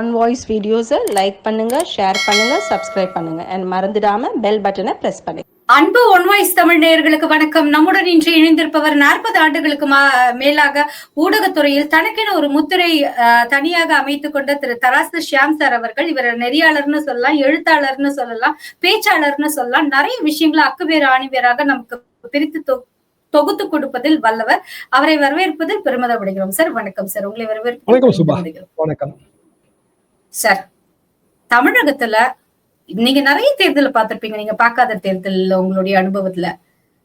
On voice வீடியோஸை like பண்ணுங்க share பண்ணுங்க சப்ஸ்கிரைப் பண்ணுங்க. அண்ட் மறந்துடாம பெல் பட்டனை பிரஸ் பண்ணுங்க. அன்பு ஒன்வாய்ஸ் தமிழ் நேயர்களுக்கு வணக்கம். நம்முடன் இன்று இணைந்திருப்பவர் நாற்பது ஆண்டுகளுக்கு மேலாக ஊடகத்துறையில் தனக்கென ஒரு முத்திரை தனியாக அமைத்துக் கொண்ட திரு தராசு ஷியாம் சார் அவர்கள் இவர் நெறியாளர்னு சொல்லலாம் எழுத்தாளர்னு சொல்லலாம் பேச்சாளர்னு சொல்லலாம் நிறைய விஷயங்களை அக்குவேறு ஆணிவேராக நமக்கு பிரித்து தொகுத்து கொடுப்பதில் வல்லவர். அவரை வரவேற்பதில் பெருமிதம் அடைகிறோம். சார் வணக்கம் சார். உங்களை. வரவேற்பு வணக்கம். சார் தமிழகத்துல நீங்க நிறைய தேர்தல் பார்த்திருப்பீங்க. நீங்க பார்க்காத தேர்தல் உங்களுடைய அனுபவத்துல.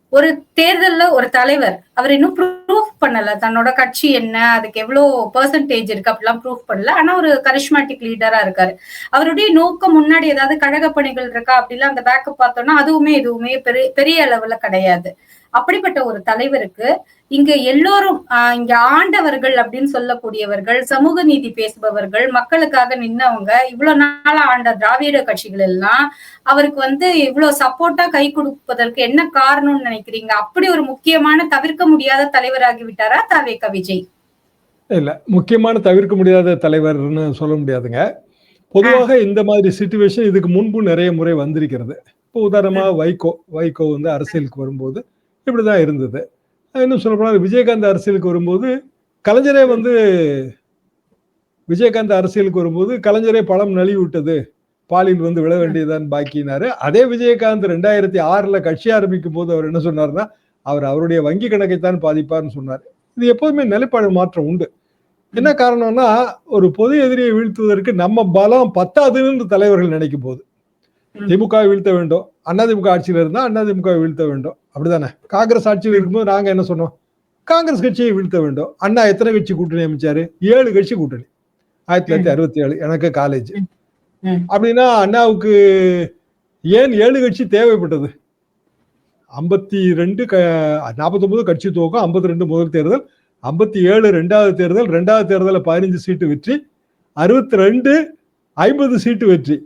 ஒரு தேர்தல்ல ஒரு தலைவர் அவர் இன்னும் ப்ரூஃப் பண்ணல. தன்னோட கட்சி என்ன அதுக்கு எவ்வளவு பெர்சன்டேஜ் இருக்கு அப்படிலாம் ப்ரூஃப் பண்ணல. ஆனா ஒரு கரிஷ்மாட்டிக் லீடரா இருக்காரு. அவருடைய நோக்கம் முன்னாடி ஏதாவது கழக பணிகள் இருக்கா அப்படிலாம் அந்த பேக்கப் பார்த்தோம்னா அதுவுமே எதுவுமே பெரிய பெரிய அளவுல கிடையாது. அப்படிப்பட்ட ஒரு தலைவருக்கு இங்க எல்லோரும் இங்க ஆண்டவர்கள் அப்படின்னு சொல்லக்கூடியவர்கள் சமூக நீதி பேசுபவர்கள் மக்களுக்காக நின்னவங்க இவ்வளவு நாளா ஆண்ட திராவிட கட்சிகள் எல்லாம் அவருக்கு வந்து இவ்வளவு சப்போர்ட்டா கை கொடுப்பதற்கு என்ன காரணம்னு நினைக்கிறீங்க? அப்படி ஒரு முக்கியமான தவிர்க்க முடியாத தலைவராகி விட்டாரா தாவேக விஜய்? இல்ல முக்கியமான தவிர்க்க முடியாத தலைவர்னு சொல்ல முடியாதுங்க. பொதுவாக இந்த மாதிரி சுச்சுவேஷன் இதுக்கு முன்பு நிறைய முறை வந்திருக்கிறது. இப்போ உதாரணமா வைகோ வைகோ வந்து அரசியலுக்கு வரும்போது இப்படிதான் இருந்தது. இன்னும் சொல்லப்போனால் விஜயகாந்த் அரசியலுக்கு வரும்போது கலைஞரே வந்து விஜயகாந்த் அரசியலுக்கு வரும்போது கலைஞரே பழம் நழுவி விட்டது பாலில் வந்து விழ வேண்டியதான் பாக்கினாரு. அதே விஜயகாந்த் ரெண்டாயிரத்தி ஆறுல கட்சி ஆரம்பிக்கும் போது அவர் என்ன சொன்னார்னா அவர் அவருடைய வங்கி கணக்கைத்தான் பாதிப்பார்னு சொன்னார். இது எப்போதுமே நிலைப்பாடு மாற்றம் உண்டு. என்ன காரணம்னா ஒரு பொது எதிரியை வீழ்த்துவதற்கு நம்ம பலம் பத்தாதுன்னு தலைவர்கள் நினைக்கும் போது திமுக வீழ்த்த வேண்டும் அதிமுக ஆட்சியில இருந்தா அதிமுக வீழ்த்த வேண்டும். அப்படிதானே? காங்கிரஸ் ஆட்சியில் இருக்கும்போது நாங்க என்ன சொன்னோம்? காங்கிரஸ் கட்சியை வீழ்த்த வேண்டும். அண்ணா எத்தனை கட்சி கூட்டணி அமைச்சாரு? ஏழு கட்சி கூட்டணி. ஆயிரத்தி தொள்ளாயிரத்தி அறுபத்தி ஏழு. எனக்கு காலேஜ். அப்படின்னா அண்ணாவுக்கு ஏன் ஏழு கட்சி தேவைப்பட்டது? ஐம்பத்தி ரெண்டு க நாற்பத்தொன்பது கட்சி துவக்கம் ஐம்பத்தி ரெண்டு முதல் தேர்தல் ஐம்பத்தி ஏழு ரெண்டாவது தேர்தல் ரெண்டாவது தேர்தலில் பதினஞ்சு சீட்டு வெற்றி அறுபத்தி ரெண்டு ஐம்பது சீட்டு வெற்றி.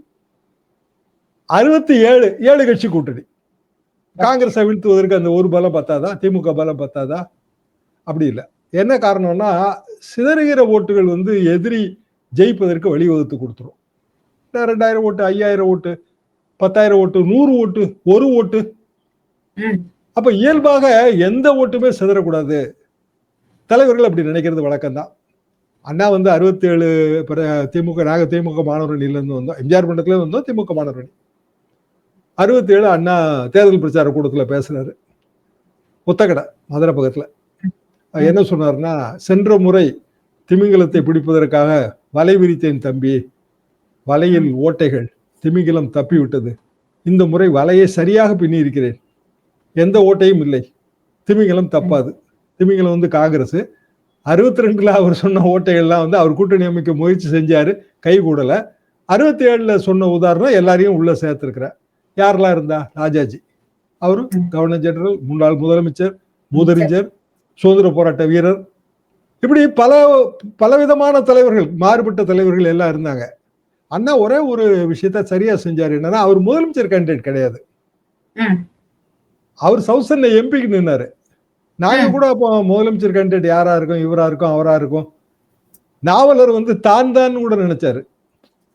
அறுபத்தி ஏழு ஏழு கட்சி கூட்டணி. காங்கிரஸை வீழ்த்துவதற்கு அந்த ஒரு பலம் பத்தாதா? திமுக பலம் பத்தாதா? அப்படி இல்லை. என்ன காரணம்னா சிதறுகிற ஓட்டுகள் வந்து எதிரி ஜெயிப்பதற்கு வழிவகுத்து கொடுத்துரும். ரெண்டாயிரம் ஓட்டு ஐயாயிரம் ஓட்டு பத்தாயிரம் ஓட்டு நூறு ஓட்டு ஒரு ஓட்டு. ம். அப்ப இயல்பாக எந்த ஓட்டுமே சிதறக்கூடாது. தலைவர்கள் அப்படி நினைக்கிறது வழக்கம்தான். அண்ணா வந்து அறுபத்தி ஏழு திமுக நாக திமுக மாணவர் வந்தோம். எம்ஜிஆர் மண்டலத்துல வந்தோம் திமுக மாணவரணி அறுபத்தி ஏழு அண்ணா தேர்தல் பிரச்சார கூட்டத்தில் பேசுறாரு. புத்தகடை மதுரை பக்கத்தில். என்ன சொன்னார்னா சென்ற முறை திமிங்கலத்தை பிடிப்பதற்காக வலை விரித்தேன் தம்பி. வலையில் ஓட்டைகள் திமிங்கலம் தப்பிவிட்டது. இந்த முறை வலையை சரியாக பின்னி இருக்கிறேன் எந்த ஓட்டையும் இல்லை. திமிங்கலம் தப்பாது. திமிங்கலம் வந்து காங்கிரஸ். அறுபத்தி ரெண்டுல அவர் சொன்ன ஓட்டைகள்லாம் வந்து அவர் கூட்டணி அமைக்க முயற்சி செஞ்சாரு. கை கூடல. அறுபத்தி ஏழுல சொன்ன உதாரணம் எல்லாரையும் உள்ள சேர்த்திருக்கிறார். யாரெல்லாம் இருந்தா? ராஜாஜி. அவரு கவர்னர் ஜெனரல் முன்னாள் முதலமைச்சர் மூதறிஞர் சுதந்திர போராட்ட வீரர். இப்படி பல பலவிதமான தலைவர்கள் மாறுபட்ட தலைவர்கள் எல்லாம் இருந்தாங்க. அண்ணா ஒரே ஒரு விஷயத்த சரியா செஞ்சாரு என்னன்னா அவர் முதலமைச்சர் கேண்டிடேட் கிடையாது. அவர் சவுசன்ல எம்பிக்கு நின்னாரு. நாங்க. கூட அப்போ முதலமைச்சர் கேண்டிடேட் யாரா இருக்கும் இவரா இருக்கும் அவரா இருக்கும். நாவலர் வந்து தான் தான் கூட நினைச்சாரு.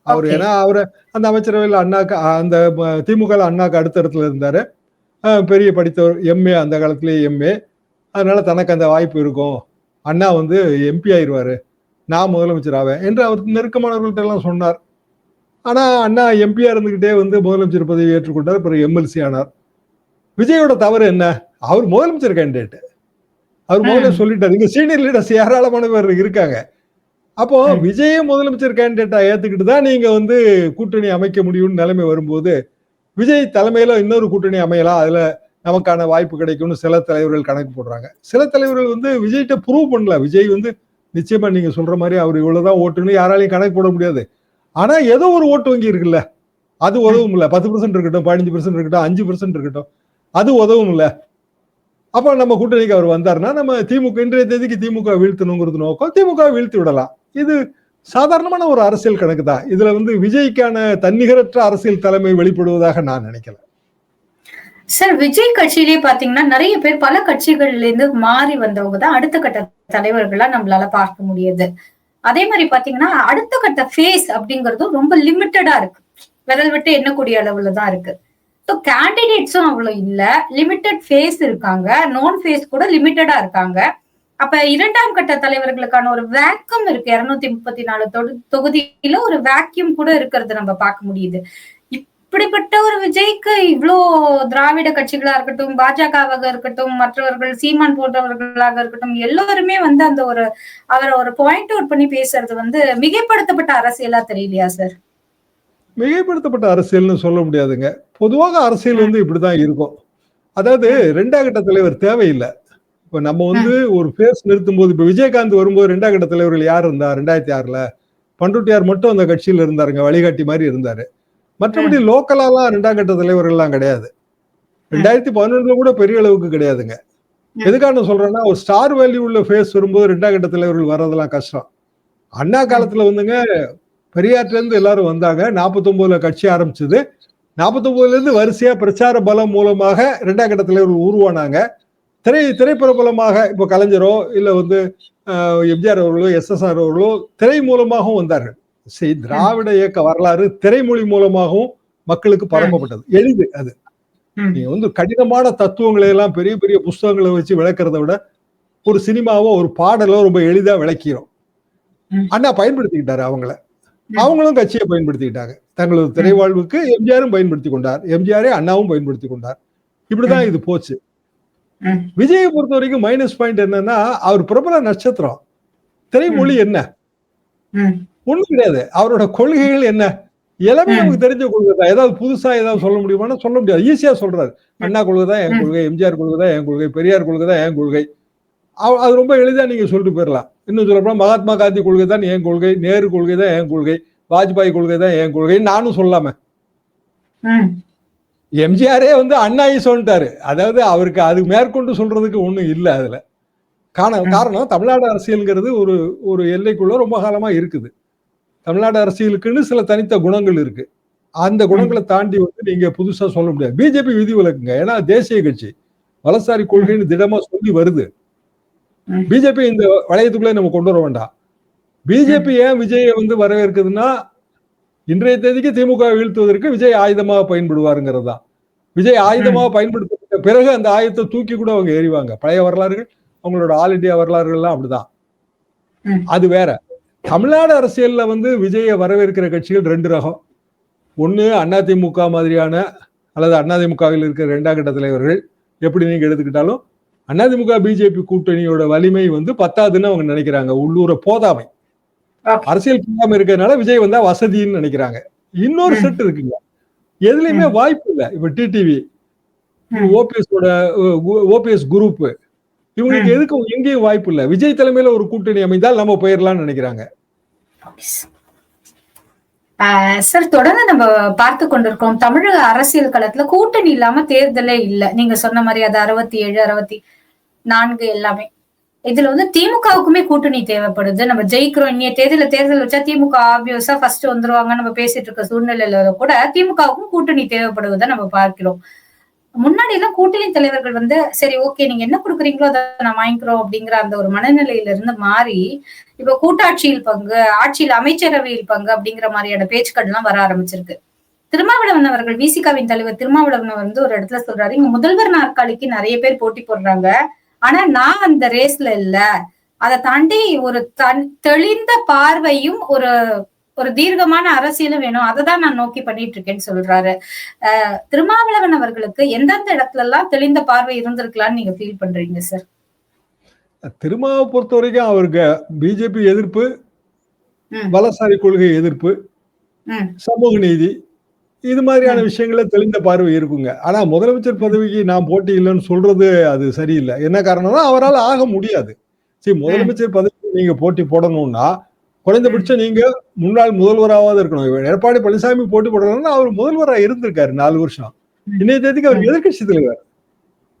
அவர். ஏன்னா அவரு அந்த அமைச்சரவையில் அண்ணாக்கு அந்த திமுக அண்ணாக்கு அடுத்த இடத்துல இருந்தாரு. பெரிய படித்தவர் எம்ஏ அந்த காலத்திலேயே எம்ஏ அதனால தனக்கு அந்த வாய்ப்பு இருக்கும். அண்ணா வந்து எம்பி ஆயிருவாரு. நான் முதலமைச்சர் ஆவேன் என்று அவர் நெருக்கமானவர்கள்ட்ட எல்லாம் சொன்னார். ஆனா அண்ணா எம்பியா இருந்துகிட்டே வந்து முதலமைச்சர் பதவி ஏற்றுக்கொண்டார். பிறகு எம்எல்சி ஆனார். விஜயோட தவறு என்ன? அவர் முதலமைச்சர் கேண்டிடேட் அவர் முதல்ல சொல்லிட்டாரு. இங்க சீனியர் லீடர்ஸ் ஏராளமான பேர் இருக்காங்க. அப்போ. விஜய முதலமைச்சர் கேண்டிடேட்டா ஏத்துக்கிட்டு தான் நீங்க வந்து கூட்டணி அமைக்க முடியும்னு நிலைமை வரும்போது விஜய் தலைமையில இன்னொரு கூட்டணி அமையலாம். அதுல நமக்கான வாய்ப்பு கிடைக்கும்னு சில தலைவர்கள் கணக்கு போடுறாங்க. சில தலைவர்கள் வந்து விஜய்கிட்ட ப்ரூவ் பண்ணல. விஜய் வந்து நிச்சயமா நீங்க சொல்ற மாதிரி அவர் இவ்வளவுதான் ஓட்டுன்னு யாராலையும் கணக்கு போட முடியாது. ஆனா ஏதோ ஒரு ஓட்டு வங்கி இருக்குல்ல. அது உதவும் இல்ல. பத்து பர்சன்ட் இருக்கட்டும் பதினஞ்சு பர்சன்ட் இருக்கட்டும் அஞ்சு பர்சன்ட் இருக்கட்டும். அது உதவும் இல்ல. அப்ப நம்ம கூட்டணிக்கு அவர் வந்தாருன்னா நம்ம திமுக இன்றைய தேதிக்கு திமுக வீழ்த்தணுங்கிறது நோக்கம். திமுக வீழ்த்தி விடலாம். இது சாதாரணமான ஒரு அரசியல் கணக்கு தான். இதுல வந்து விஜய்க்கான தன்னிகரற்ற அரசியல் தலைமை வெளிப்படுவதாக நான் நினைக்கல. சார் விஜய் கட்சியிலே பாத்தீங்கன்னா நிறைய பேர் பல கட்சிகள்ல இருந்து மாறி வந்தவங்க தான் அடுத்த கட்ட தலைவர்களா நம்மளால பார்க்க முடியுது. அதே மாதிரி பாத்தீங்கன்னா அடுத்த கட்ட ஃபேஸ் அப்படிங்கறதும் ரொம்ப லிமிட்டடா இருக்கு. விரல் விட்டு எண்ணக்கூடிய அளவுல தான் இருக்கு. ஸோ கேண்டிடேட்ஸும் அவ்வளவு இல்லை. லிமிட்டட் ஃபேஸ் இருக்காங்க. நோன் ஃபேஸ் கூட லிமிட்டடா இருக்காங்க. அப்ப இரண்டாம் கட்ட தலைவர்களுக்கான ஒரு வேக்கம் இருக்கு. இருநூத்தி முப்பத்தி நாலு தொகுதியில ஒரு வேக்யூம் கூட இருக்கிறது நம்ம பார்க்க முடியுது. இப்படிப்பட்ட ஒரு விஜய்க்கு இவ்ளோ திராவிட கட்சிகளா இருக்கட்டும் பாஜகவாக இருக்கட்டும் மற்றவர்கள் சீமான் போன்றவர்களாக இருக்கட்டும் எல்லோருமே வந்து அந்த ஒரு அவரை ஒரு பாயிண்ட் அவுட் பண்ணி பேசுறது வந்து மிகைப்படுத்தப்பட்ட அரசியலா தெரியலையா சார் மிகைப்படுத்தப்பட்ட அரசியல்னு சொல்ல முடியாதுங்க. பொதுவாக அரசியல் வந்து இப்படிதான் இருக்கும். அதாவது ரெண்டாம் கட்ட தலைவர் தேவையில்லை. இப்ப நம்ம வந்து ஒரு பேஸ் நிறுத்தும் போது இப்ப விஜயகாந்த் வரும்போது ரெண்டாம் கட்ட தலைவர்கள் யார் இருந்தா? ரெண்டாயிரத்தி ஆறுல பண்ருட்டியார் மட்டும் அந்த கட்சியில இருந்தாருங்க வழிகாட்டி மாதிரி இருந்தாரு. மற்றபடி லோக்கலாலாம் ரெண்டாம் கட்ட தலைவர்கள்லாம் கிடையாது. ரெண்டாயிரத்தி பதினொன்றுல கூட பெரிய அளவுக்கு கிடையாதுங்க. எதுக்காக சொல்றேன்னா ஒரு ஸ்டார் வேல்யூ உள்ள ஃபேஸ் வரும்போது ரெண்டாம் கட்ட தலைவர்கள் வர்றதெல்லாம் கஷ்டம். அண்ணா காலத்துல வந்துங்க பெரியார்ல இருந்து எல்லாரும் வந்தாங்க. நாற்பத்தொன்பதுல கட்சி ஆரம்பிச்சது. நாற்பத்தொன்பதுல இருந்து வரிசையா பிரச்சார பலம் மூலமாக இரண்டாம் கட்ட தலைவர்கள் உருவானாங்க. திரை திரைப்பட பலமாக இப்போ கலைஞரோ இல்ல வந்து எம்ஜிஆர் அவர்களோ எஸ்எஸ்ஆர் அவர்களோ திரை மூலமாகவும் வந்தார்கள். சரி திராவிட இயக்க வரலாறு திரைமொழி மூலமாகவும் மக்களுக்கு பரப்பப்பட்டது. எளிது அது. நீங்க வந்து கடினமான தத்துவங்களை எல்லாம் பெரிய பெரிய புஸ்தகங்களை வச்சு விளக்குறதை விட ஒரு சினிமாவோ ஒரு பாடலோ ரொம்ப எளிதா விளக்கிறோம். அண்ணா பயன்படுத்திக்கிட்டாரு அவங்கள. அவங்களும் கட்சியை பயன்படுத்திக்கிட்டாங்க. தங்களது திரைவாழ்வுக்கு எம்ஜிஆரும் பயன்படுத்தி கொண்டார். எம்ஜிஆரே அண்ணாவும் பயன்படுத்தி கொண்டார். இப்படிதான் இது போச்சு. விஜயை பொறுத்த வரைக்கும் மைனஸ் பாயிண்ட் என்னன்னா அவர் பிரபல நட்சத்திரம். திரைமொழி என்ன. ஒண்ணும் கிடையாது. அவரோட கொள்கைகள் என்ன? எல்லாமே. நமக்கு தெரிஞ்ச கொள்கை தான். ஏதாவது புதுசா ஏதாவது சொல்ல முடியுமானா சொல்ல முடியாது. ஈஸியா சொல்றாரு. அண்ணா கொள்கை தான் என். கொள்கை எம்ஜிஆர் கொள்கை தான் என் கொள்கை பெரியார் கொள்கை தான் என் கொள்கை. அது ரொம்ப எளிதா நீங்க சொல்லிட்டு போயிடலாம். இன்னும் சொல்லப்போனா மகாத்மா காந்தி கொள்கை தான் என் கொள்கை நேரு கொள்கை தான் என் கொள்கை வாஜ்பாய் கொள்கை தான் என் கொள்கை. நானும் சொல்லாம. எம்ஜிஆரே வந்து அண்ணாயி சொல்லிட்டாரு அதாவது அவருக்கு அது மேற்கொண்டு சொல்றதுக்கு ஒண்ணும் இல்லை அதுல. காரணம். காரணம் தமிழ்நாடு அரசியல்ங்கிறது ஒரு ஒரு எல்லைக்குள்ள ரொம்ப காலமா இருக்குது. தமிழ்நாடு அரசியலுக்குன்னு சில தனித்த குணங்கள் இருக்கு. அந்த குணங்களை தாண்டி வந்து நீங்க புதுசா சொல்ல முடியாது. பிஜேபி விதி விலக்குங்க. ஏன்னா தேசிய கட்சி. வலசாரி கொள்கைன்னு திடமா சொல்லி வருது. பிஜேபி இந்த வளையத்துக்குள்ளே நம்ம கொண்டு வர வேண்டாம். பிஜேபி ஏன் விஜயை வந்து வரவேற்குதுன்னா இன்றைய தேதிக்கு திமுக வீழ்த்துவதற்கு விஜய் ஆயுதமாக பயன்படுவாருங்கிறது தான். விஜய் ஆயுதமாக பயன்படுத்தப்பட்ட பிறகு அந்த ஆயுதத்தை தூக்கி கூட அவங்க எறிவாங்க. பழைய வரலாறுகள் அவங்களோட ஆல் இந்தியா வரலாறுகள்லாம் அப்படிதான். அது வேற. தமிழ்நாடு அரசியல்ல வந்து விஜயை வரவேற்கிற கட்சிகள் ரெண்டு ரகம். ஒண்ணு அதிமுக மாதிரியான அல்லது அதிமுகவில் இருக்கிற இரண்டாம் கட்ட தலைவர்கள். எப்படி நீங்க எடுத்துக்கிட்டாலும் அதிமுக பிஜேபி கூட்டணியோட வலிமை வந்து பத்தாதுன்னு அவங்க நினைக்கிறாங்க. உள்ளூர போதாமை. அரசியல் போதாமை இருக்கிறதுனால விஜய் வந்தா வசதின்னு நினைக்கிறாங்க. இன்னொரு. செட் இருக்குங்க. எதுலயுமே வாய்ப்பு இல்லை. இப்ப டிடிவி. ஓபிஎஸோட ஓபிஎஸ் குரூப் இவங்களுக்கு. எதுக்கும் எங்கேயும் வாய்ப்பு இல்லை. விஜய் தலைமையில ஒரு கூட்டணி அமைந்தால் நம்ம போயிடலாம்னு நினைக்கிறாங்க. சார் தொடர்ந்து நம்ம பார்த்து கொண்டிருக்கோம். தமிழக அரசியல் களத்துல கூட்டணி இல்லாம தேர்தலே இல்ல. நீங்க சொன்ன மாதிரி அது அறுபத்தி ஏழு அறுபத்தி நான்கு எல்லாமே. இதுல வந்து திமுகவுக்குமே கூட்டணி தேவைப்படுது. நம்ம ஜெயிக்கிறோம். இன்னைய தேர்தல தேர்தல் வச்சா திமுக ஆப்வியஸா ஃபர்ஸ்ட் வந்துருவாங்க. நம்ம பேசிட்டு இருக்க சூழ்நிலையில கூட திமுகவுக்கும் கூட்டணி தேவைப்படுவதை நம்ம பார்க்கிறோம். முன்னாடி எல்லாம் கூட்டணி தலைவர்கள் வந்து சரி ஓகே நீங்க என்ன கொடுக்குறீங்களோ அதை நான் வாங்கிக்கிறோம் அப்படிங்கிற அந்த ஒரு மனநிலையில இருந்து மாறி இப்ப கூட்டாட்சியில் பங்கு ஆட்சியில் அமைச்சரவையில் பங்கு அப்படிங்கிற மாதிரியான பேச்சுக்கள் எல்லாம் வர ஆரம்பிச்சிருக்கு. திருமாவளவன் அவர்கள் விசிகாவின் தலைவர் திருமாவளவன் வந்து ஒரு இடத்துல சொல்றாரு இங்க முதல்வர் நாற்காலிக்கு நிறைய பேர் போட்டி போடுறாங்க. ஆனா நான் அந்த ரேஸ்ல இல்ல அதை தாண்டி ஒரு தன் தெளிந்த பார்வையும் ஒரு ஒரு தீர்க்கமான அரசியலும் வேணும் அதை தான் நான் நோக்கி பண்ணிட்டு இருக்கேன்னு சொல்றாரு திருமாவளவன் அவர்களுக்கு எந்தெந்த இடத்துல எல்லாம் தெளிந்த பார்வை இருந்திருக்கலாம்னு நீங்க ஃபீல் பண்றீங்க சார் திருமாவை பொறுத்த வரைக்கும் அவருக்கு பிஜேபி எதிர்ப்பு. வலசாரி கொள்கை எதிர்ப்பு. சமூக நீதி இது மாதிரியான. விஷயங்கள தெளிந்த பார்வை இருக்குங்க. ஆனா முதலமைச்சர் பதவிக்கு நான் போட்டி இல்லைன்னு சொல்றது அது சரியில்லை. என்ன காரணம்னா அவரால் ஆக முடியாது. சரி முதலமைச்சர் பதவிக்கு நீங்க போட்டி போடணும்னா குறைந்தபட்சம் நீங்க முன்னாள் முதல்வராவது இருக்கணும். எடப்பாடி பழனிசாமி போட்டி போடணும்னா அவர் முதல்வரா இருந்திருக்காரு நாலு வருஷம். இன்னைய தேதிக்கு அவர் எதிர்கட்சி தலைவர்.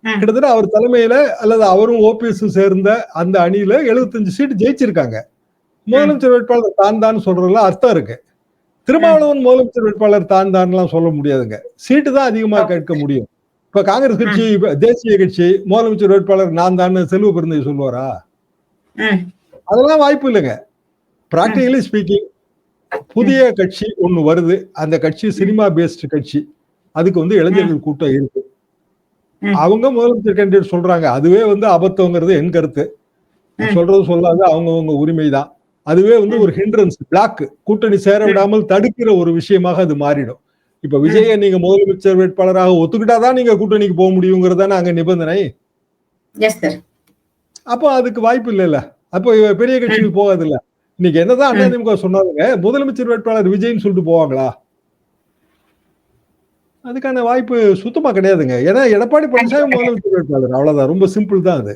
கிட்டத்தட்ட அவர் தலைமையில அல்லது அவரும் ஓபிஎஸ் சேர்ந்த அந்த அணியில 75 சீட்டு ஜெயிச்சிருக்காங்க. முதலமைச்சர் வேட்பாளர் தான் தான் சொல்றதுல அர்த்தம் இருக்கு. திருமாவளவன் முதலமைச்சர் வேட்பாளர் தான் தான்லாம் சொல்ல முடியாதுங்க. சீட்டு தான் அதிகமா கேட்க முடியும். இப்ப காங்கிரஸ் கட்சி இப்ப தேசிய கட்சி முதலமைச்சர் வேட்பாளர் நான் தான் செல்வ பெருந்தை சொல்லுவாரா. அதெல்லாம் வாய்ப்பு இல்லைங்க. பிராக்டிகலி ஸ்பீக்கிங் புதிய கட்சி ஒண்ணு வருது. அந்த கட்சி சினிமா பேஸ்டு கட்சி. அதுக்கு வந்து இளைஞர்கள் கூட்டம் இருக்கு. அவங்க முதலமைச்சர் கேண்டிடேட் சொல்றாங்க. அதுவே வந்து அபத்தங்கிறது என் கருத்து. சொல்றது சொல்லாத அவங்கவங்க உரிமை தான் அதுவே வந்து ஒரு ஹிண்ட்ரன்ஸ் பிளாக் கூட்டணி சேர விடாமல் தடுக்கிற ஒரு விஷயமாக அது மாறிடும். இப்ப விஜய நீங்க முதலமைச்சர் வேட்பாளராக ஒத்துக்கிட்டாதான் நீங்க கூட்டணிக்கு போக முடியுங்கிறதான அங்க நிபந்தனை? அப்போ அதுக்கு வாய்ப்பு இல்லைல்ல. அப்போ இவ பெரிய கட்சிக்கு போகாது இல்ல இன்னைக்கு என்னதான் அதிமுக சொன்னாலுங்க முதலமைச்சர் வேட்பாளர் விஜய்னு சொல்லிட்டு போவாங்களா? அதுக்கான வாய்ப்பு சுத்தமா கிடையாதுங்க. ஏன்னா எடப்பாடி பழனிசாமி முதலமைச்சர் வேட்பாளர். அவ்வளவுதான். ரொம்ப சிம்பிள் தான் அது.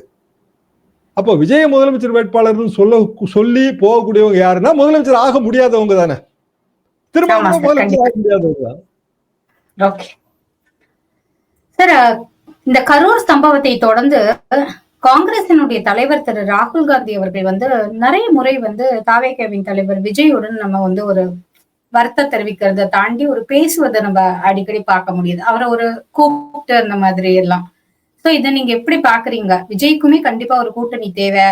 அப்போ விஜய முதலமைச்சர் வேட்பாளர்னு சொல்ல சொல்லி போகக்கூடியவங்க யாருன்னா முதலமைச்சர் ஆக முடியாதவங்க தானே. திரும்ப முதலமைச்சர் ஆக முடியாதவங்க சார் இந்த கரூர் சம்பவத்தை தொடர்ந்து காங்கிரசினுடைய தலைவர் திரு ராகுல் காந்தி அவர்கள் வந்து நிறைய முறை வந்து தாவேகவின் தலைவர் விஜயுடன் நம்ம வந்து ஒரு வருத்தம் தெரிவிக்கிறத தாண்டி ஒரு பேசுவதை நம்ம அடிக்கடி பார்க்க முடியுது. அவரை ஒரு கூப்பிட்டு அந்த மாதிரி எல்லாம். சோ இதை நீங்க எப்படி பாக்குறீங்க? விஜய்க்குமே கண்டிப்பா ஒரு கூட்டணி தேவை.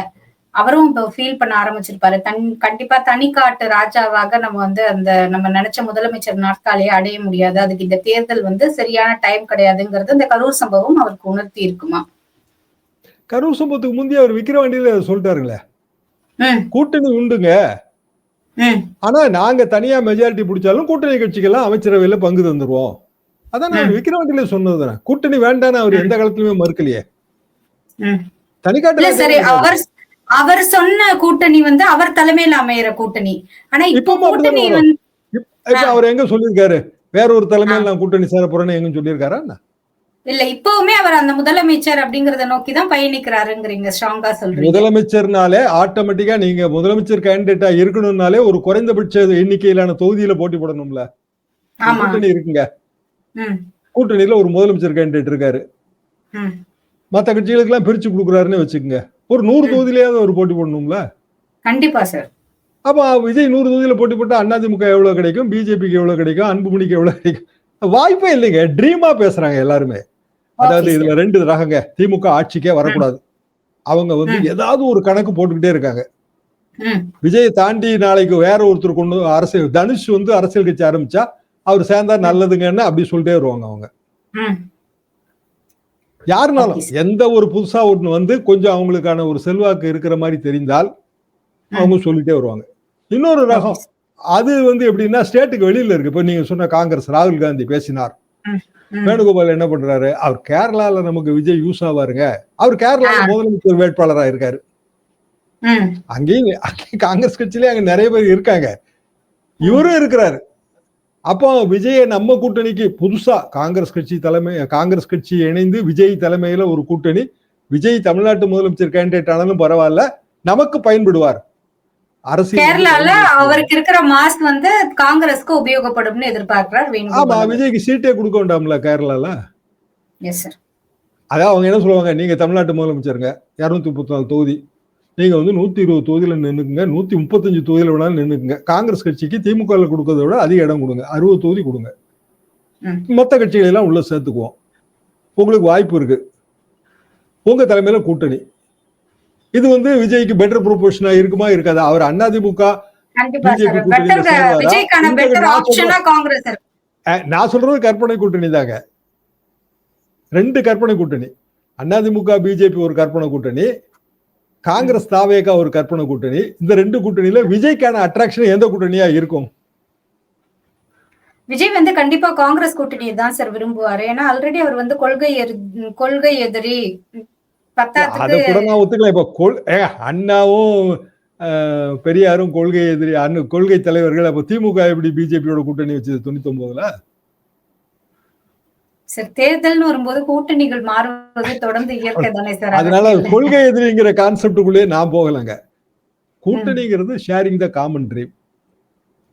அவரும் இப்போ ஃபீல் பண்ண ஆரம்பிச்சிருப்பாரு. தன் கண்டிப்பா தனிக்காட்டு ராஜாவாக நம்ம வந்து அந்த நம்ம நினைச்ச முதலமைச்சர் நாற்காலியை அடைய முடியாது. அதுக்கு இந்த தேர்தல் வந்து சரியான டைம் கிடையாதுங்கிறது இந்த கரூர் சம்பவம் அவருக்கு உணர்த்தி இருக்குமா? கரூர் சம்பவத்துக்கு முந்தைய அவர் விக்கிரவாண்டியில சொல்லிட்டாருங்களே. கூட்டணி உண்டுங்க. ஆனா நாங்க தனியா மெஜாரிட்டி பிடிச்சாலும் கூட்டணி கட்சிக்கெல்லாம் அமைச்சரவையில பங்கு தந்துருவோம். அதான் நான் விக்கிரவாண்டியில சொன்னது தானே கூட்டணி வேண்டான்னு அவர் எந்த காலத்துலயுமே மறுக்கலையே. ம். தனிக்காட்டு இல்ல சரி அவர் அவர் சொன்ன கூட்டணி வந்து அவர் தலைமையில அமையிற கூட்டணி. ஆனா இப்போ கூட்டணி அவர் எங்க சொல்லியிருக்காரு? வேற ஒரு தலைமையில் நான் கூட்டணி சேர போறேன்னு எங்க சொல்லியிருக்காரா? இல்ல இப்பவுமே அவர் அந்த முதலமைச்சர் அப்படிங்கறத நோக்கி தான் பயணிக்கிறாருங்கிறீங்க ஸ்ட்ராங்கா சொல்றீங்க. முதலமைச்சர்னாலே ஆட்டோமேட்டிக்கா நீங்க முதலமைச்சர் கேண்டிடேட்டா இருக்கணும்னாலே ஒரு குறைந்தபட்ச எண்ணிக்கையிலான தொகுதியில போட்டி போடணும்ல. ஆமா. கூட்டணி இருக்குங்க. கூட்டணியில ஒரு முதலமைச்சர் கேண்டிடேட் இருக்காரு. மத்த கட்சிகளுக்கு எல்லாம் பிரிச்சு கொடுக்குறாருன்னு வச்சுக்கோங்க. ஒரு நூறு தொகுதியிலேயாவது ஒரு போட்டி போடணும்ல? கண்டிப்பா சார் அப்ப விஜய் நூறு தொகுதியில போட்டி போட்டா அதிமுக எவ்வளவு கிடைக்கும்? பிஜேபிக்கு எவ்வளவு கிடைக்கும்? அன்புமணிக்கு எவ்வளவு கிடைக்கும்? வாய்ப்பே இல்லைங்க. ட்ரீமா பேசுறாங்க எல்லாருமே. அதாவது இதுல ரெண்டு ரகங்க. திமுக ஆட்சிக்கே வரக்கூடாது. அவங்க வந்து ஏதாவது ஒரு கணக்கு போட்டுக்கிட்டே இருக்காங்க. விஜயை தாண்டி நாளைக்கு வேற ஒருத்தர் கொண்டு அரசியல் தனுஷ் வந்து அரசியல் கட்சி ஆரம்பிச்சா அவர் சேர்ந்தா நல்லதுங்கன்னு அப்படி சொல்லிட்டே வருவாங்க அவங்க. யாருனாலும் எந்த ஒரு புதுசா ஒண்ணு வந்து கொஞ்சம் அவங்களுக்கான ஒரு செல்வாக்கு இருக்கிற மாதிரி தெரிந்தால் அவங்க சொல்லிட்டே வருவாங்க. இன்னொரு ரகம் அது வந்து எப்படின்னா ஸ்டேட்டுக்கு வெளியில இருக்கு. இப்ப நீங்க சொன்ன காங்கிரஸ் ராகுல் காந்தி பேசினார். வேணுகோபால் என்ன பண்றாரு? அவர் கேரளால நமக்கு விஜய் யூஸ் ஆவாருங்க. அவர் கேரளால ஆ. முதலமைச்சர் வேட்பாளரா இருக்காரு. அங்கேயும் அங்கேயும் காங்கிரஸ் கட்சியிலே அங்க நிறைய பேர் இருக்காங்க. இவரும் இருக்கிறாரு. அப்போ விஜய நம்ம கூட்டணிக்கு புதுசா காங்கிரஸ் கட்சி தலைமை காங்கிரஸ் கட்சி இணைந்து விஜய் தலைமையில ஒரு கூட்டணி. விஜய் தமிழ்நாட்டு முதலமைச்சர் கேண்டிடேட் ஆனாலும் பரவாயில்ல. நமக்கு பயன்படுவார். கேரளால. அவருக்கு இருக்கிற மாஸ்க் வந்து காங்கிரஸ்க்கு உபயோகப்படும்னு எதிர்பார்க்கிறார் ஆமா விஜய்க்கு சீட்டே கொடுக்க வேண்டாம்ல கேரளால? அதான் அவங்க என்ன சொல்லுவாங்க நீங்க தமிழ்நாட்டு முதலமைச்சருங்க. இருநூத்தி முப்பத்தி நாலு தொகுதி. நீங்க வந்து நூத்தி இருபது தொகுதியில நின்னுக்குங்க. நூத்தி முப்பத்தஞ்சு தொகுதியில வேணாலும் நின்னுக்குங்க. காங்கிரஸ் கட்சிக்கு திமுக கொடுக்கறத விட அதிக இடம் கொடுங்க. அறுபது தொகுதி கொடுங்க. ம். மற்ற கட்சிகளை எல்லாம் உள்ள சேர்த்துக்குவோம். உங்களுக்கு வாய்ப்பு இருக்கு. உங்க தலைமையில கூட்டணி. இது வந்து விஜய்க்கு பெட்டர் ப்ரொபோஷனா இருக்குமா இருக்காதா? அவர் அதிமுக நான் சொல்றது கற்பனை கூட்டணி தாங்க. ரெண்டு கற்பனை கூட்டணி. அதிமுக பிஜேபி ஒரு கற்பனை கூட்டணி. காங்கிரஸ் தாவேகா ஒரு கற்பனை கூட்டணி. இந்த ரெண்டு கூட்டணியில விஜய்க்கான அட்ராக்ஷன் எந்த கூட்டணியா இருக்கும்? விஜய் வந்து கண்டிப்பா காங்கிரஸ் கூட்டணியை தான் சார் விரும்புவாரு. ஏன்னா ஆல்ரெடி அவர் வந்து கொள்கை எதிர்- கொள்கை எதிரி. அதை கூட நான் ஒத்துக்கலாம் இப்ப கொள் அண்ணாவும் பெரியாரும் கொள்கை எதிரி அண்ணு கொள்கை தலைவர்கள் அப்ப திமுக எப்படி பிஜேபியோட கூட்டணி வச்சது தொண்ணூத்தி ஒன்பதுல சார் தேர்தல்னு வரும்போது கூட்டணிகள் மாறுவது தொடர்ந்து இயற்கை தானே சார்? அதனால. கொள்கை எதிரிங்கிற கான்செப்டுக்குள்ளே நான் போகலைங்க. கூட்டணிங்கிறது sharing the common dream.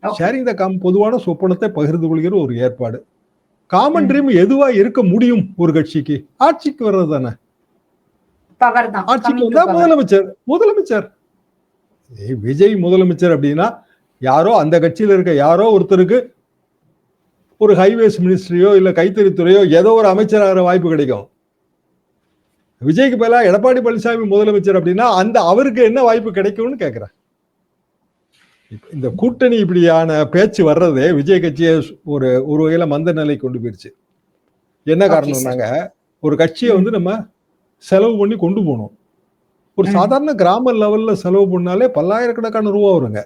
Sharing the com பொதுவான சொப்பனத்தை பகிர்ந்து கொள்கிற ஒரு ஏற்பாடு. காமன். ட்ரீம் எதுவா இருக்க முடியும் ஒரு கட்சிக்கு? ஆட்சிக்கு வர்றது தானே. ஆட்சிக்கு வந்தா. முதலமைச்சர் முதலமைச்சர். விஜய் முதலமைச்சர் அப்படின்னா யாரோ அந்த கட்சியில இருக்க யாரோ ஒருத்தருக்கு ஒரு ஹைவேஸ் மினிஸ்ட்ரியோ இல்ல கைத்தறித்துறையோ ஏதோ ஒரு அமைச்சராகிற வாய்ப்பு கிடைக்கும். விஜய்க்கு பதிலா எடப்பாடி பழனிசாமி முதலமைச்சர் அப்படின்னா அந்த அவருக்கு என்ன வாய்ப்பு கிடைக்கும்னு கேக்குறேன் இப்ப இந்த கூட்டணி இப்படியான பேச்சு வர்றதே விஜய் கட்சியை ஒரு ஒரு வகையில மந்த நிலை கொண்டு போயிருச்சு. என்ன காரணம்னாங்க ஒரு கட்சியை வந்து நம்ம செலவு பண்ணி கொண்டு போகணும். ஒரு. சாதாரண கிராம லெவல்ல செலவு பண்ணாலே பல்லாயிரக்கணக்கான ரூபா வருங்க.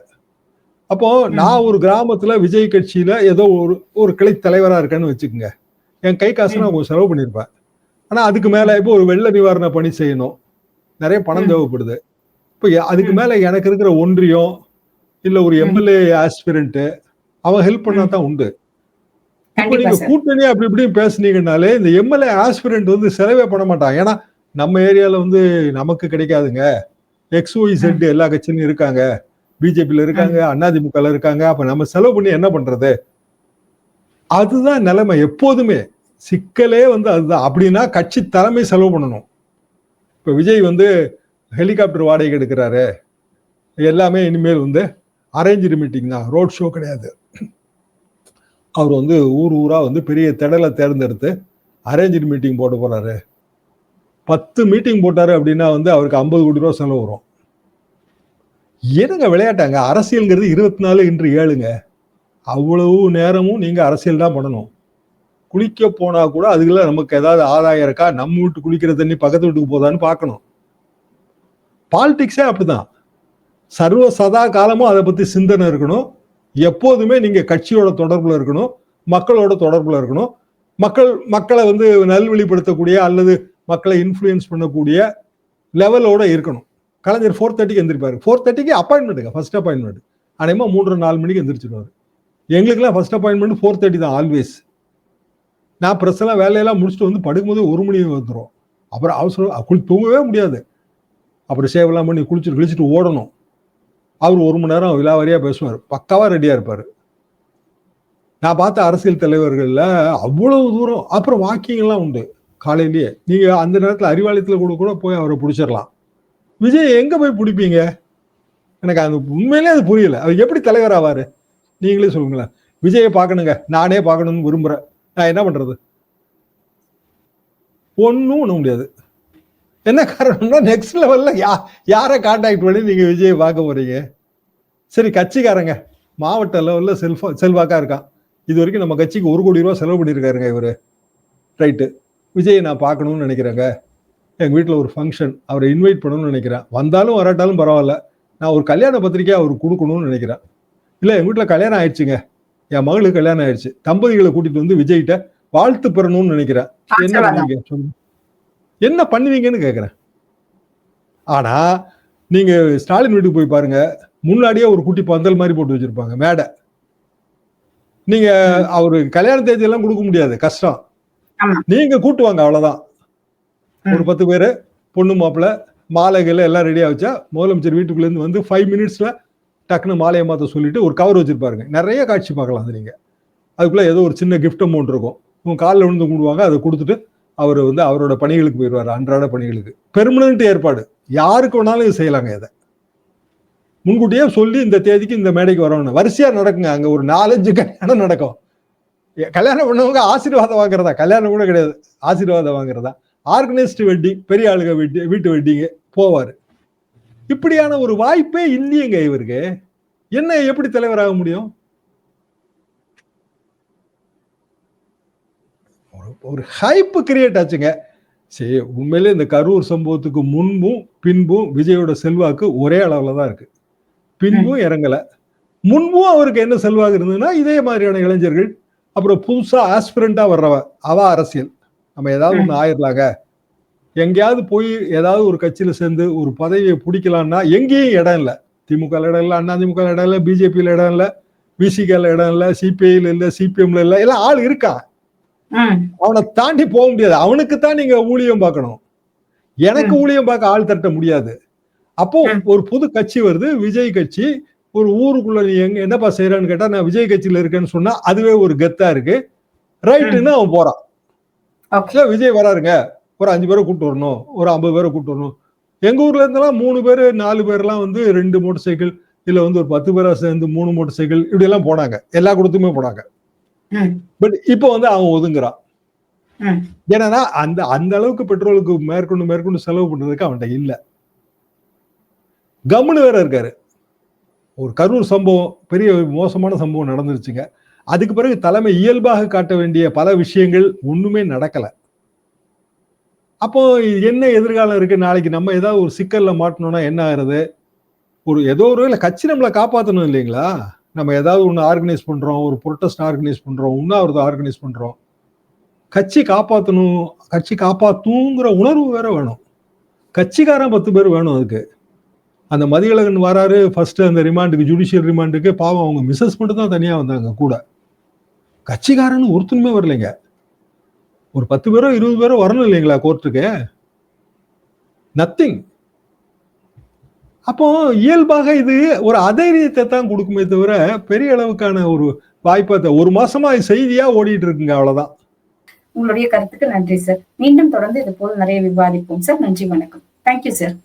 அப்போ நான் ஒரு கிராமத்துல விஜய் கட்சியில ஏதோ ஒரு ஒரு கிளை தலைவரா இருக்கேன்னு வச்சுக்கோங்க. என் கை காசு நான் கொஞ்சம் செலவு பண்ணியிருப்பேன் ஆனா அதுக்கு மேல இப்போ ஒரு வெள்ள நிவாரண பணி செய்யணும். நிறைய பணம். தேவைப்படுது. இப்போ அதுக்கு. மேல எனக்கு இருக்கிற ஒன்றியம் இல்ல ஒரு. எம்எல்ஏ ஆஸ்பிரண்ட் அவன் ஹெல்ப் பண்ணா தான் உண்டு. இப்போ நீங்க கூட்டணி அப்படி இப்படி பேசுனீங்கனாலே இந்த எம்எல்ஏ ஆஸ்பிரண்ட் வந்து செலவே பண்ண மாட்டான். ஏன்னா நம்ம ஏரியால வந்து நமக்கு கிடைக்காதுங்க. எக்ஸ் ஒய் செட் எல்லா கட்சியிலும் இருக்காங்க. பிஜேபியில இருக்காங்க அதிமுகல இருக்காங்க. அப்ப நம்ம செலவு பண்ணி என்ன பண்றது? அதுதான் நிலைமை எப்போதுமே. சிக்கலே வந்து அதுதான். அப்படின்னா கட்சி தலைமை செலவு பண்ணணும். இப்ப விஜய் வந்து ஹெலிகாப்டர் வாடகை எடுக்கிறாரு. எல்லாமே இனிமேல் வந்து அரேஞ்சு மீட்டிங் தான். ரோட் ஷோ கிடையாது. அவர் வந்து ஊர் ஊரா வந்து பெரிய திடலை தேர்ந்தெடுத்து அரேஞ்சு மீட்டிங் போட போறாரு. பத்து மீட்டிங் போட்டாரு அப்படின்னா வந்து அவருக்கு ஐம்பது கோடி ரூபா செலவு வரும். என்னங்க விளையாட்டாங்க? அரசியல்ங்கிறது இருபத்தி நாலு இன்று ஏழுங்க. அவ்வளவு நேரமும் நீங்கள் அரசியல் தான் பண்ணணும். குளிக்க போனால் கூட அதுக்குள்ள நமக்கு ஏதாவது ஆதாயம் இருக்கா? நம்ம வீட்டு குளிக்கிற தண்ணி பக்கத்து வீட்டுக்கு போதான்னு பார்க்கணும். பாலிடிக்ஸே அப்படிதான். சர்வ சதா காலமும் அதை பற்றி சிந்தனை இருக்கணும். எப்போதுமே நீங்கள் கட்சியோட தொடர்பில் இருக்கணும். மக்களோட தொடர்பில் இருக்கணும். மக்கள் மக்களை வந்து நல்வழிப்படுத்தக்கூடிய அல்லது மக்களை இன்ஃப்ளூயன்ஸ் பண்ணக்கூடிய லெவலோட இருக்கணும். கலைஞர் ஃபோர் தேர்ட்டிக்கு எந்திரிப்பாரு. ஃபோர் தேர்ட்டிக்கு அப்பாயின்மெண்ட்டுங்க ஃபர்ஸ்ட் அப்பாயின்மெண்ட் அதேமாதிரி மூன்று நாலு மணிக்கு எந்திரிச்சிடுவாரு எங்களுக்குலாம் ஃபர்ஸ்ட் அப்பாயின்மெண்ட் ஃபோர் தேர்ட்டி தான் ஆல்வேஸ் நான் ப்ரெஸ்ஸெல்லாம் வேலையெல்லாம் முடிச்சுட்டு வந்து படுக்கும்போது ஒரு மணி வந்துடும் அப்புறம் அவசரம் குளி தூங்கவே முடியாது. அப்புறம் சேவெல்லாம் பண்ணி குளிச்சுட்டு குளிச்சுட்டு ஓடணும். அவர் ஒரு மணி நேரம் விழாவாரியாக பேசுவார். பக்காவாக ரெடியாக இருப்பார். நான் பார்த்த அரசியல் தலைவர்களில் அவ்வளவு தூரம் அப்புறம் வாக்கிங்லாம் உண்டு. காலையிலேயே. நீங்கள் அந்த நேரத்தில் அறிவாலயத்தில் கூட கூட போய் அவரை பிடிச்சிடலாம் விஜய் எங்க போய் பிடிப்பீங்க? எனக்கு அது உண்மையிலே அது புரியல. அவர் எப்படி தலைவர் ஆவாரு? நீங்களே சொல்லுங்களேன். விஜயை பார்க்கணுங்க. நானே பார்க்கணும்னு விரும்புறேன். நான் என்ன பண்றது? ஒன்றும் பண்ண முடியாது. என்ன காரணம்னா நெக்ஸ்ட் லெவல்ல யா யாரை கான்டாக்ட் பண்ணி நீங்க விஜயை பார்க்க போறீங்க? சரி கட்சிக்காரங்க. மாவட்ட லெவலில் செல்ஃபா செல்வாக்கா இருக்கான். இது வரைக்கும் நம்ம கட்சிக்கு ஒரு கோடி ரூபா செலவு பண்ணியிருக்காருங்க இவர். ரைட்டு விஜயை நான் பார்க்கணும்னு நினைக்கிறேங்க. எங்க வீட்டில் ஒரு ஃபங்க்ஷன் அவரை இன்வைட் பண்ணணும்னு நினைக்கிறேன். வந்தாலும் வராட்டாலும் பரவாயில்ல. நான் ஒரு கல்யாண பத்திரிக்கை அவருக்கு கொடுக்கணும்னு நினைக்கிறேன். இல்லை எங்க வீட்டில் கல்யாணம் ஆயிடுச்சுங்க. என் மகளுக்கு கல்யாணம் ஆயிடுச்சு. தம்பதிகளை கூட்டிட்டு வந்து விஜய்கிட்ட வாழ்த்து பெறணும்னு நினைக்கிறேன். என்ன. பண்ணுவீங்க. என்ன பண்ணுவீங்கன்னு கேக்குறேன். ஆனா நீங்க ஸ்டாலின் வீட்டுக்கு போய் பாருங்க. முன்னாடியே ஒரு குட்டி பந்தல் மாதிரி போட்டு வச்சிருப்பாங்க மேடை. நீங்க அவரு கல்யாண தேதி எல்லாம் கொடுக்க முடியாது. கஷ்டம். நீங்க கூட்டுவாங்க அவ்வளவுதான். ஒரு பத்து பேரு பொண்ணு மாப்பிள்ளை மாலைகள் எல்லாம் ரெடியா வச்சா முதலமைச்சர் வீட்டுக்குள்ள இருந்து வந்து ஃபைவ் மினிட்ஸ்ல டக்குன்னு மாலையை மாத்த சொல்லிட்டு ஒரு கவர் வச்சிருப்பாருங்க. நிறைய காட்சி பார்க்கலாம் அது நீங்க. அதுக்குள்ள ஏதோ ஒரு சின்ன கிஃப்ட் அமௌண்ட் இருக்கும். உங்க காலில் விழுந்து கும்பிடுவாங்க அதை கொடுத்துட்டு அவர் வந்து அவரோட பணிகளுக்கு போயிடுவார் அன்றாட பணிகளுக்கு. பெர்மனன்ட் ஏற்பாடு. யாருக்கு வேணாலும் இது செய்யலாங்க இதை. முன்கூட்டியே சொல்லி இந்த தேதிக்கு இந்த மேடைக்கு வரணும். வரிசையா நடக்குங்க. அங்க ஒரு நாலஞ்சு கல்யாணம் நடக்கும். கல்யாணம் பண்ணவங்க ஆசீர்வாதம் வாங்குறதா? கல்யாணம் கூட கிடையாது. ஆசீர்வாதம் வாங்குறதா? ஆர்கனைஸ்டு வெட்டிங் பெரிய ஆளுங்க வெட்டி வீட்டு வெட்டிங் போவாரு. இப்படியான ஒரு வாய்ப்பே இல்லையேங்க இவருக்கு. என்ன எப்படி தலைவராக முடியும்? ஒரு- ஒரு ஹைப் கிரியேட் ஆச்சுங்க. சரி உண்மையிலே இந்த கரூர் சம்பவத்துக்கு முன்பும் பின்பும் விஜயோட செல்வாக்கு ஒரே அளவுல தான் இருக்கு. பின்பும் இறங்கல. முன்பும் அவருக்கு என்ன செல்வாக்கு இருந்ததுன்னா இதே மாதிரியான இளைஞர்கள் அப்புறம் புதுசா ஆஸ்பிரண்டா வர்றவ அவ அரசியல். நம்ம ஏதாவது ஒண்ணு ஆயிரலாங்க. எங்கேயாவது போய் ஏதாவது ஒரு கட்சியில சேர்ந்து ஒரு பதவியை பிடிக்கலாம்னா எங்கேயும் இடம் இல்லை. திமுக இடம் இல்லை அண்ணா திமுக இடம் இல்லை பிஜேபியில இடம் இல்லை விசிகல இடம் இல்லை சிபிஐல இல்லை சிபிஎம்ல இல்லை எல்லாம் ஆள் இருக்கான் அவனை தாண்டி போக முடியாது. அவனுக்கு தான் நீங்க ஊழியம் பார்க்கணும். எனக்கு. ஊழியம் பார்க்க ஆள் தட்ட முடியாது. அப்போ. ஒரு புது கட்சி வருது விஜய் கட்சி. ஒரு ஊருக்குள்ள நீ எங்க என்னப்பா செய்யறான்னு கேட்டா நான் விஜய் கட்சியில இருக்கேன்னு சொன்னா அதுவே ஒரு கெத்தா இருக்கு. ரைட்டுன்னு அவன் போறான். இல்ல விஜய் வராருங்க. ஒரு அஞ்சு பேரை கூட்டு வரணும். ஒரு ஐம்பது பேரை கூட்டு வரணும். எங்க ஊர்ல இருந்தெல்லாம் மூணு பேர் நாலு பேர்லாம் வந்து ரெண்டு மோட்டர் சைக்கிள் இல்ல வந்து ஒரு பத்து பேரா சேர்ந்து மூணு மோட்டர் சைக்கிள் இப்படி எல்லாம் போனாங்க. எல்லா கொடுத்துமே போனாங்க. பட் இப்போ வந்து அவன் ஒதுங்குறான். ஏன்னா அந்த அந்த அளவுக்கு பெட்ரோலுக்கு மேற்கொண்டு மேற்கொண்டு செலவு பண்றதுக்கு அவன்கிட்ட இல்ல. கம்முன்னு வேற இருக்காரு. ஒரு கரூர் சம்பவம் பெரிய மோசமான சம்பவம் நடந்துருச்சுங்க. அதுக்கு பிறகு தலைமை இயல்பாக காட்ட வேண்டிய பல விஷயங்கள் ஒண்ணுமே நடக்கல. அப்போ என்ன எதிர்காலம் இருக்கு? நாளைக்கு நம்ம ஏதாவது ஒரு சிக்கல்ல மாட்டணும்னா என்ன ஆகுறது? ஒரு ஏதோ ஒரு வேளை கட்சி நம்மளை காப்பாற்றணும் இல்லைங்களா? நம்ம ஏதாவது ஒன்று ஆர்கனைஸ் பண்றோம் ஒரு ப்ரொட்டஸ்ட் ஆர்கனைஸ் பண்றோம் உண்ணாவிரதம் ஆர்கனைஸ் பண்றோம். கட்சி காப்பாற்றணும் கட்சி காப்பாத்துங்கிற உணர்வு வேற வேணும். கட்சிக்காரன் பத்து பேர் வேணும் அதுக்கு. அந்த மதியழகன் வராரு ஃபர்ஸ்ட் அந்த ரிமாண்டுக்கு ஜுடிஷியல் ரிமாண்டுக்கு பாவம் அவங்க மிஸ்ஸஸ் மட்டும் தான் தனியா வந்தாங்க கூட. கட்சிக்காரன்னு ஒருத்தனுமே வரலைங்க. ஒரு பத்து பேரோ இருபது பேரோ வரணும் இல்லைங்களா கோர்ட்டுக்கு? நத்திங் அப்போ இயல்பாக இது ஒரு அதைரியத்தை தான் கொடுக்குமே தவிர பெரிய அளவுக்கான ஒரு வாய்ப்பை ஒரு மாசமா செய்தியா ஓடிட்டு இருக்குங்க அவ்வளவுதான். உங்களுடைய கருத்துக்கு நன்றி சார் மீண்டும் தொடர்ந்து இது போல் நிறைய விவாதிப்போம் சார் நன்றி வணக்கம். Thank you sir